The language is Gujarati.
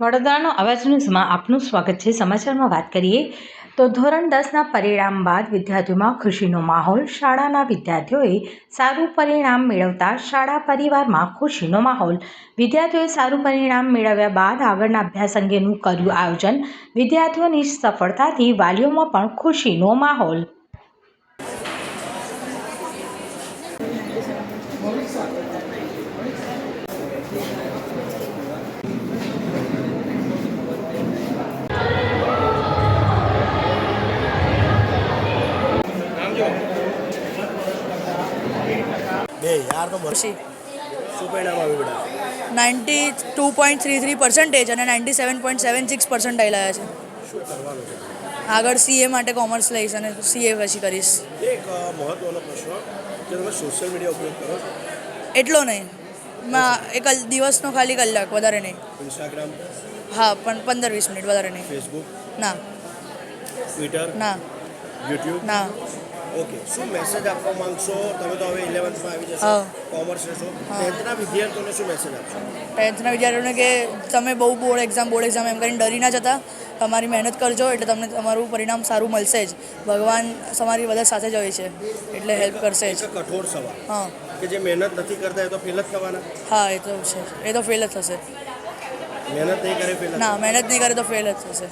વડોદરાનો અવાજ ન્યૂઝમાં આપનું સ્વાગત છે. સમાચારમાં વાત કરીએ તો ધોરણ દસના પરિણામ બાદ વિદ્યાર્થીઓમાં ખુશીનો માહોલ. શાળાના વિદ્યાર્થીઓએ સારું પરિણામ મેળવતા શાળા પરિવારમાં ખુશીનો માહોલ. વિદ્યાર્થીઓએ સારું પરિણામ મેળવ્યા બાદ આગળના અભ્યાસ અંગેનું કર્યું આયોજન. વિદ્યાર્થીઓની સફળતાથી વાલીઓમાં પણ ખુશીનો માહોલ. બે યાર તો બસ શું પરિણામ આવ્યું બેટા? Ninety two point three three percentage અને ninety seven point seven six percentile આવ્યા છે. શું કરવાનું છે? આગળ સીએ માટે કોમર્સ લઈશ અને સીએ પછી કરીશ. એક મહત્વનો પ્રશ્ન કે તમે સોશિયલ મીડિયા ઉપયોગ કરો એટલો નહીં. માં એક દિવસનો ખાલી કલાક વધારે નહીં. ઇન્સ્ટાગ્રામ હા પણ પંદર વીસ મિનિટ વધારે નહીં. ફેસબુક ના. ટ્વિટર ના. યુટ્યુબ ના. ઓકે શું મેસેજ આપવા માંગશો? તમે તો હવે ઇલેવન્થમાં આવી જશો. કોમર્સ લેશો ટેન્થના વિદ્યાર્થીઓને શું મેસેજ આપશો? ટેન્થના વિદ્યાર્થીઓને કે તમે બહુ બોર્ડ એક્ઝામ બોર્ડ એક્ઝામ એમ કરીને ડરી ના જતા. તમારી મહેનત કરજો એટલે તમને તમારું પરિણામ સારું મળશે જ. ભગવાન તમારી બધા સાથે જ હોય છે એટલે હેલ્પ કરશે જ. કઠોર સવાલ. હા. કે જે મહેનત નથી કરતા એ તો ફેલ જ થવાના. હા એ તો છે. એ તો ફેલ જ થશે. મહેનત નહીં કરે ફેલ ના મહેનત નહીં કરે તો ફેલ જ થશે.